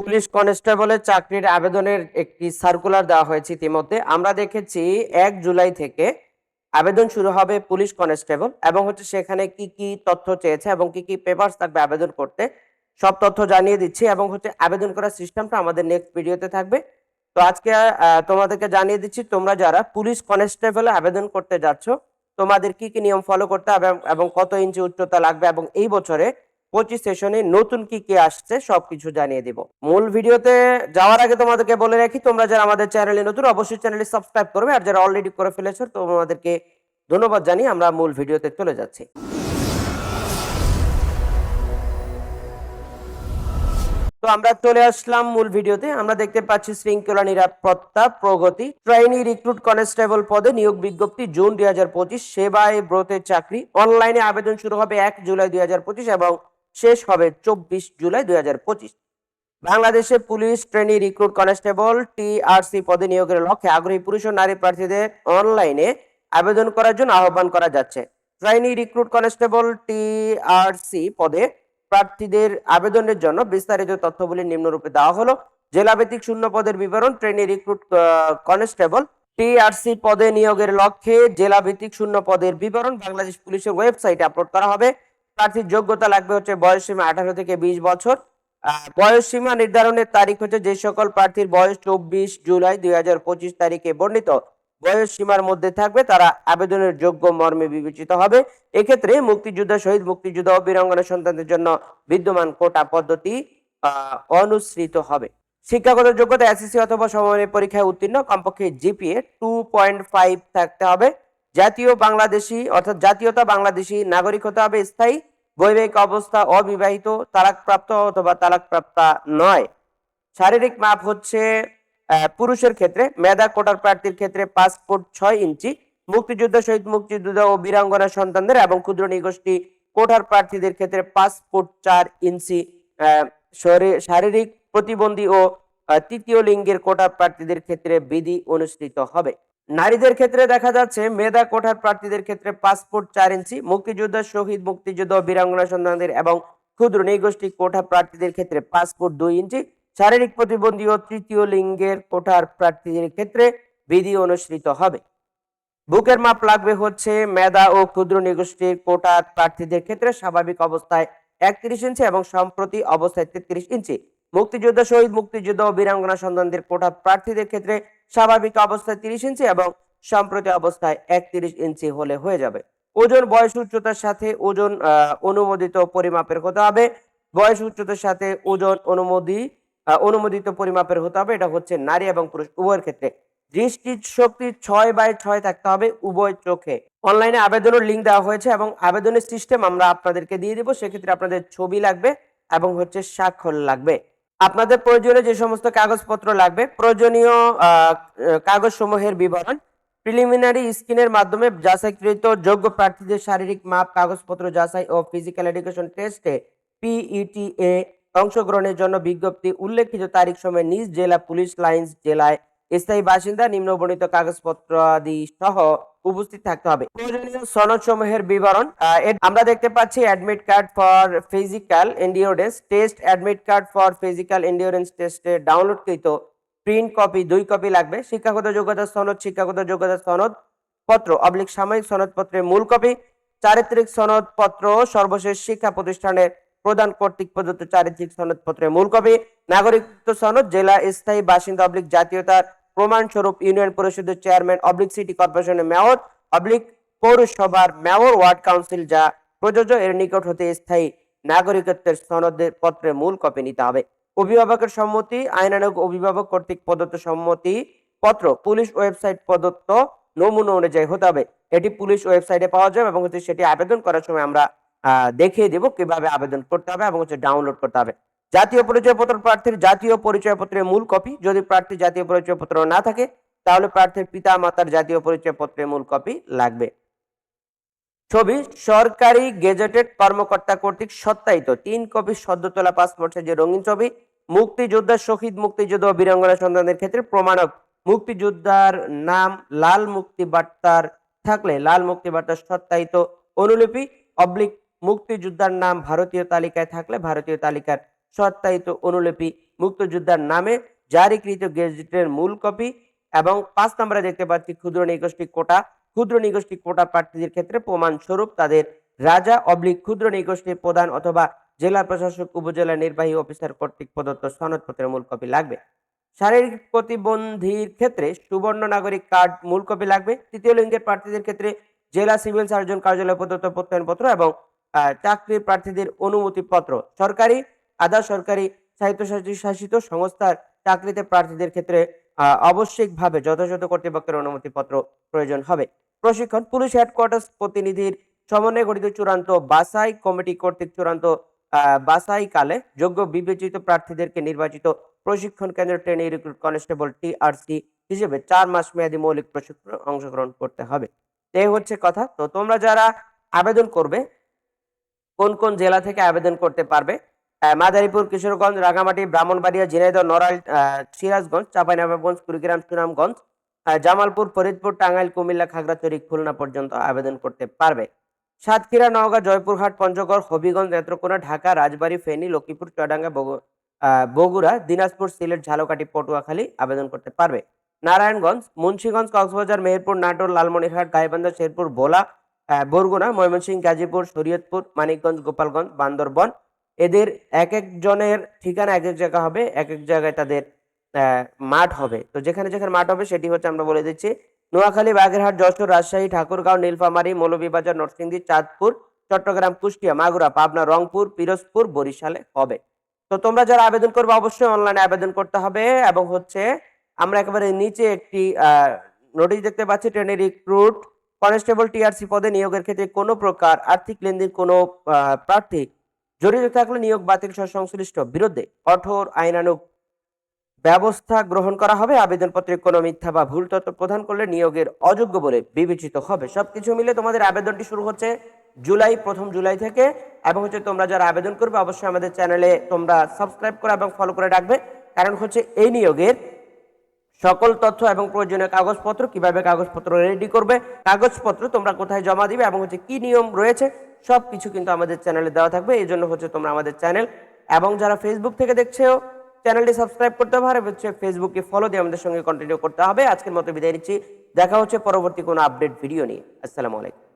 Police কনস্টেবলের চাকরির আবেদনের একটি সার্কুলার দেওয়া হয়েছে ইতিমধ্যে। আমরা দেখেছি এক জুলাই থেকে আবেদন শুরু হবে পুলিশ কনস্টেবল এবং হচ্ছে সেখানে কি কি তথ্য চেয়েছে এবং কি কি পেপারস থাকবে আবেদন করতে, সব তথ্য জানিয়ে দিচ্ছি এবং হচ্ছে আবেদন করার সিস্টেমটা আমাদের নেক্সট ভিডিওতে থাকবে। তো আজকে তোমাদেরকে জানিয়ে দিচ্ছি, তোমরা যারা পুলিশ কনস্টেবলে আবেদন করতে যাচ্ছ, তোমাদের কি কি নিয়ম ফলো করতে হবে এবং কত ইঞ্চি উচ্চতা লাগবে এবং এই বছরে পঁচিশ সেশনে নতুন কি কি আসছে সবকিছু জানিয়ে দিব। মূল ভিডিওতে যাওয়ার আগে তোমাদেরকে বলে রাখি, তোমরা যারা আমাদের চ্যানেলে নতুন অবশ্যই চ্যানেলটি সাবস্ক্রাইব করবে আর যারা অলরেডি করে ফেলেছো তোমাদেরকে ধন্যবাদ জানিয়ে আমরা মূল ভিডিওতে চলে যাচ্ছি। তো আমরা চলে আসলাম মূল ভিডিওতে। আমরা দেখতে পাচ্ছি শৃঙ্খলা নিরাপত্তা, প্রগতি ট্রেনি রিক্রুট কনস্টেবল পদে নিয়োগ বিজ্ঞপ্তি জুন দুই হাজার পঁচিশ, সেবায় ব্রতের চাকরি অনলাইনে আবেদন শুরু হবে এক জুলাই দুই হাজার পঁচিশ এবং শেষ হবে চব্বিশ জুলাই দুই হাজার পঁচিশ। বাংলাদেশে police, trainee, recruit constable TRC পদে নিয়োগের লক্ষ্যে আগ্রহী পুরুষ ও নারী প্রার্থীদের অনলাইনে আবেদন করার জন্য আহ্বান করা যাচ্ছে। ট্রেনি, রিক্রুট কনস্টেবল টিআরসি পদে প্রার্থীদের আবেদনের জন্য বিস্তারিত তথ্যগুলি নিম্নরূপে দেওয়া হলো। জেলাভিত্তিক শূন্য পদের বিবরণ, ট্রেনি, রিক্রুট কনস্টেবল টিআরসি পদে নিয়োগের লক্ষ্যে জেলাভিত্তিক শূন্য পদের বিবরণ বাংলাদেশ পুলিশের ওয়েবসাইটে আপলোড করা হবে। প্রার্থীর যোগ্যতা লাগবে হচ্ছে বয়স সীমা আঠারো থেকে বিশ বছর। বয়স সীমা নির্ধারণের তারিখ হচ্ছে যে সকল প্রার্থীর বয়স চব্বিশ জুলাই দুই হাজার পঁচিশ তারিখে বর্ণিত। বয়স সীমার মধ্যে থাকবে তারা আবেদনের যোগ্য মর্মে বিবেচিত হবে। এক্ষেত্রে মুক্তিযোদ্ধা শহীদ মুক্তিযোদ্ধা ও বীরাঙ্গনা সন্তানদের জন্য বিদ্যমান কোটা পদ্ধতি অনুসৃত হবে। শিক্ষাগত যোগ্যতা এসএসসি অথবা সমমানের পরীক্ষায় উত্তীর্ণ, কমপক্ষে জিপিএ টু পয়েন্ট ফাইভ থাকতে হবে। জাতীয় বাংলাদেশি অর্থাৎ জাতীয়তা বাংলাদেশি নাগরিক হতে হবে, স্থায়ী বৈবাহিক অবস্থা অবিবাহিত, তালাকপ্রাপ্ত অথবা তালাকপ্রাপ্তা নয়। শারীরিক মাপ হচ্ছে পুরুষের ক্ষেত্রে, মেধা কোটার প্রার্থীর ক্ষেত্রে পাঁচ ফুট ছয় ইঞ্চি, মুক্তিযোদ্ধা শহীদ মুক্তিযোদ্ধা ও বীরাঙ্গনা সন্তানদের এবং ক্ষুদ্র নিগোষ্ঠী কোটার প্রার্থীদের ক্ষেত্রে পাঁচ ফুট চার ইঞ্চি শারীরিক প্রতিবন্ধী ও তৃতীয় লিঙ্গের কোটার প্রার্থীদের ক্ষেত্রে বিধি অনুষ্ঠিত হবে। নারীদের ক্ষেত্রে দেখা যাচ্ছে মেধা কোঠার প্রার্থীদের ক্ষেত্রে ফুট চার ইঞ্চি, মুক্তিযোদ্ধা, শহীদ, মুক্তিযোদ্ধা বীরাঙ্গনা সন্তানদের এবং ক্ষুদ্র নৃগোষ্ঠী কোঠা প্রার্থীদের ক্ষেত্রে ফুট দুই ইঞ্চি। শারীরিক প্রতিবন্ধী ও তৃতীয় লিঙ্গের কোঠার প্রার্থীদের ক্ষেত্রে বিধি অনুসৃত হবে। বুকের মাপ লাগবে হচ্ছে মেধা ও ক্ষুদ্র নিগোষ্ঠীর কোটার প্রার্থীদের ক্ষেত্রে স্বাভাবিক অবস্থায় একত্রিশ ইঞ্চি এবং সম্প্রতি অবস্থায় তেত্রিশ ইঞ্চি। মুক্তিযোদ্ধা শহীদ মুক্তিযোদ্ধা ও বীরাঙ্গনা সন্তানদের কোটা প্রার্থীদের ক্ষেত্রে স্বাভাবিক অবস্থায় তিরিশ ইঞ্চি এবং সম্প্রতি অবস্থায় একত্রিশ ইঞ্চি হলে হয়ে যাবে। ওজন, বয়স, উচ্চতার সাথে ওজন অনুমোদিত পরিমাপের হতে হবে। বয়স, উচ্চতার সাথে ওজন, অনুমোদি অনুমোদিত পরিমাপের হতে হবে। এটা হচ্ছে নারী এবং পুরুষ, উভয়ের ক্ষেত্রে। দৃষ্টি শক্তি ছয় বাই ছয় থাকতে হবে উভয় চোখে। অনলাইনে আবেদনের লিঙ্ক দেওয়া হয়েছে এবং আবেদনের সিস্টেম আমরা আপনাদেরকে দিয়ে দিব। সেক্ষেত্রে আপনাদের ছবি লাগবে এবং হচ্ছে স্বাক্ষর লাগবে। আপনাদের প্রয়োজনীয় যে সমস্ত কাগজপত্র লাগবে, প্রয়োজনীয় কাগজ সমূহের বিবরণ প্রিলিমিনারি স্ক্রিনের মাধ্যমে যাচাইকৃত যোগ্য প্রার্থীদের শারীরিক মাপ, কাগজপত্র যাচাই ও ফিজিক্যাল এডুকেশন টেস্টে পিইটিএ অংশগ্রহণের জন্য বিজ্ঞপ্তি, উল্লেখিত তারিখ সময় নিজ জেলা, পুলিশ লাইন্স, জেলায় স্থায়ী বাসিন্দা নিম্নবর্ণিত কাগজপত্র আদি সহ উপস্থিত থাকতে হবে। প্রয়োজনীয় সনদ সমূহের বিবরণ আমরা দেখতে পাচ্ছি admit card for physical endurance test admit card for physical endurance টেস্টে ডাউনলোডকৃত প্রিন্ট কপি দুই কপি লাগবে। শিক্ষাগত যোগ্যতা সনদ, শিক্ষাগত যোগ্যতা সনদ পত্র অবলিক সাময়িক সনদপত্রের মূল কপি চারিত্রিক সনদপত্র, সর্বশেষ শিক্ষা প্রতিষ্ঠানের প্রদান কর্তৃক প্রদত্ত চারিত্রিক সনদপত্রের মূল কপি নাগরিকত্ব সনদ, জেলা স্থায়ী বাসিন্দা অবলিক জাতীয়তার প্রমাণস্বরূপ ইউনিয়ন পরিষদের চেয়ারম্যান, অবলিক সিটি কর্পোরেশনের মেয়র, অবলিক পৌরসভার মেয়র, ওয়ার্ড কাউন্সিল যা প্রযোজ্য, এর নিকট হতে স্থায়ী নাগরিকত্বের সনদের পত্রের মূল কপি নিতে হবে। অভিভাবকের সম্মতি, আইনানুগ অভিভাবক কর্তৃক প্রদত্ত সম্মতি পত্র পুলিশ ওয়েবসাইট প্রদত্ত নমুনা অনুযায়ী হতে হবে। এটি পুলিশ ওয়েবসাইটে পাওয়া যাবে এবং হচ্ছে সেটি আবেদন করার সময় আমরা দেখিয়ে দেব কীভাবে আবেদন করতে হবে এবং হচ্ছে ডাউনলোড করতে হবে। জাতীয় পরিচয়পত্র প্রার্থীর জাতীয় পরিচয়পত্রের মূল কপি। যদি প্রার্থী জাতীয় পরিচয়পত্র না থাকে, তাহলে প্রার্থীর পিতা মাতার জাতীয় পরিচয়পত্রের মূল কপি লাগবে। ছবি, সরকারি গেজেটেড কর্মকর্তা কর্তৃক সত্যায়িত। তিন কপি সদ্য তোলা পাসপোর্ট সাইজের রঙিন ছবি, মুক্তিযোদ্ধা শহীদ মুক্তিযোদ্ধা ও বীরাঙ্গনা সন্তানদের ক্ষেত্রে প্রমাণক। মুক্তিযোদ্ধার নাম লাল মুক্তি বার্তার থাকলে লাল মুক্তি বার্তার সত্যায়িত। অনুলিপি, অবলিক মুক্তিযোদ্ধার নাম ভারতীয় তালিকায় থাকলে ভারতীয় তালিকার সত্যায়িত অনুলিপি মুক্তযোদ্ধার নামে জারিকৃত গেজেটের মূল কপি এবং পাঁচ নম্বরে দেখতে পাচ্ছি ক্ষুদ্র নিগোষ্ঠী কোটা। ক্ষুদ্র নিগোষ্ঠী কোটা প্রার্থীদের ক্ষেত্রে প্রমাণ স্বরূপ তাদের রাজা অবলিক ক্ষুদ্র নিগোষ্ঠীর প্রধান অথবা জেলা প্রশাসক, উপজেলা নির্বাহী অফিসার কর্তৃক প্রদত্ত সনদপত্রের মূল কপি লাগবে। শারীরিক প্রতিবন্ধীর ক্ষেত্রে সুবর্ণ নাগরিক কার্ড মূল কপি লাগবে। তৃতীয় লিঙ্গের প্রার্থীদের ক্ষেত্রে জেলা সিভিল সার্জন কার্যালয় প্রদত্ত প্রত্যয়নপত্র এবং চাকরির প্রার্থীদের অনুমতিপত্র। সরকারি আধা সরকারি স্বায়ত্তশাসিত শাসিত সংস্থার চাকরিতে প্রার্থীদের ক্ষেত্রে আবশ্যিকভাবে যথাযথ কর্তৃপক্ষের অনুমতিপত্র প্রয়োজন হবে। প্রশিক্ষণ, পুলিশ হেডকোয়ার্টার্স প্রতিনিধির সমন্বয়ে গঠিত চূড়ান্ত বাসাই কমিটি কর্তৃক চূড়ান্ত বাছাই কালে যোগ্য বিবেচিত প্রার্থীদেরকে নির্বাচিত প্রশিক্ষণ কেন্দ্র ট্রেনিং রিক্রুট কনস্টেবল টিআরসি হিসেবে চার মাস মেয়াদী মৌলিক প্রশিক্ষণ অংশগ্রহণ করতে হবে। এই হচ্ছে কথা। তো তোমরা যারা আবেদন করবে, কোন কোন জেলা থেকে আবেদন করতে পারবে মাদারীপুর, কিশোরগঞ্জ, রাঙামাটি, ব্রাহ্মণবাড়িয়া, ঝিনাইদহ, নড়াইল সিরাজগঞ্জ, চাঁপাইনবাবগঞ্জ, কুড়িগ্রাম, সুনামগঞ্জ জামালপুর, ফরিদপুর, টাঙ্গাইল, কুমিল্লা, খাগড়াছড়ি খুলনা পর্যন্ত আবেদন করতে পারবে। সাতক্ষীরা, নওগাঁ, জয়পুরহাট, পঞ্চগড়, হবিগঞ্জ, নেত্রকোনা, ঢাকা, রাজবাড়ী, ফেনী, লক্ষ্মীপুর, চুয়াডাঙ্গা বগুড়া, দিনাজপুর, সিলেট, ঝালকাঠি, পটুয়াখালী আবেদন করতে পারবে। নারায়ণগঞ্জ, মুন্সিগঞ্জ, কক্সবাজার, মেহেরপুর, নাটোর, লালমনিরহাট, গাইবান্ধা, শেরপুর, ভোলা বরগুনা, ময়মনসিংহ, গাজীপুর, শরীয়তপুর, মানিকগঞ্জ, গোপালগঞ্জ, বান্দরবন এদের এক একজনের ঠিকানা এক এক জায়গা হবে, এক এক জায়গায় তাদের মাঠ হবে। তো যেখানে যেখানে মাঠ হবে সেটি হচ্ছে আমরা বলে দিচ্ছি, নোয়াখালী, বাগেরহাট, যশোর, রাজশাহী, ঠাকুরগাঁও, নীলফামারী, মৌলভীবাজার, নরসিংদী, চাঁদপুর, চট্টগ্রাম, কুষ্টিয়া, মাগুরা, পাবনা, রংপুর, পিরোজপুর, বরিশালে হবে। তো তোমরা যারা আবেদন করবে অবশ্যই অনলাইনে আবেদন করতে হবে এবং হচ্ছে আমরা একেবারে নিচে একটি নোটিশ দেখতে পাচ্ছি ট্রেনে রিক্রুট কনস্টেবল টিআরসি পদে নিয়োগের ক্ষেত্রে কোনো প্রকার আর্থিক লেনদেন কোনো প্রার্থী জড়িত থাকলে নিয়োগ বাতিল সহ সংশ্লিষ্ট বিরুদ্ধে কঠোর আইনানুগ ব্যবস্থা গ্রহণ করা হবে। আবেদনপত্রে কোনো মিথ্যা বা ভুল তথ্য প্রদান করলে নিয়োগের অযোগ্য বলে বিবেচিত হবে। সবকিছু মিলে তোমাদের আবেদনটি শুরু হচ্ছে জুলাই, প্রথম জুলাই থেকে। এবং হচ্ছে তোমরা যারা আবেদন করবে, অবশ্যই আমাদের চ্যানেলে তোমরা সাবস্ক্রাইব করে এবং ফলো করে রাখবে। কারণ হচ্ছে এই নিয়োগের সকল তথ্য এবং প্রয়োজনীয় কাগজপত্র, কীভাবে কাগজপত্র রেডি করবে, কাগজপত্র তোমরা কোথায় জমা দিবে এবং হচ্ছে কি নিয়ম রয়েছে সব কিছু কিন্তু আমাদের চ্যানেলে দেওয়া থাকবে। এই জন্য হচ্ছে তোমরা আমাদের চ্যানেল এবং যারা ফেসবুক থেকে দেখছেও চ্যানেলটি সাবস্ক্রাইব করতে আর হচ্ছে ফেসবুকে ফলো দিয়ে আমাদের সঙ্গে কন্টিনিউ করতে হবে। আজকের মতো বিদায় নিচ্ছি। দেখা হচ্ছে পরবর্তী কোনো আপডেট ভিডিও নিয়ে। আসসালামু আলাইকুম।